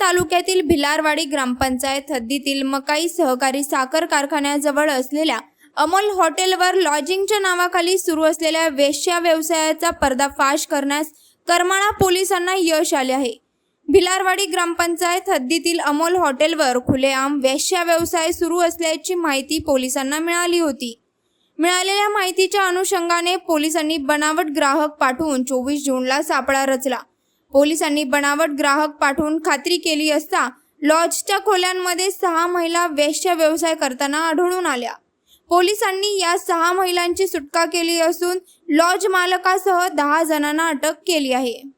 तालुक्यातील भिलारवाडी ग्रामपंचायत हद्दीतील मकाई सहकारी साखर कारखान्याजवळ असलेल्या अमोल हॉटेलवर लॉजिंगच्या नावाखाली सुरू असलेल्या वेश्या व्यवसायाचा पर्दाफाश करण्यास करमाळा पोलिसांना यश आले आहे. भिलारवाडी ग्रामपंचायत हद्दीतील अमोल हॉटेलवर खुलेआम वेश्या व्यवसाय सुरू असल्याची माहिती पोलिसांना मिळाली होती. मिळालेल्या माहितीच्या अनुषंगाने पोलिसांनी बनावट ग्राहक पाठवून चोवीस जूनला सापळा रचला. पोलिसांनी बनावट ग्राहक पाठवून खात्री केली असता लॉजच्या खोल्यांमध्ये सहा महिला वेश्या व्यवसाय करताना आढळून आल्या. पोलिसांनी या सहा महिलांची सुटका केली असून लॉज मालकासह दहा जणांना अटक केली आहे.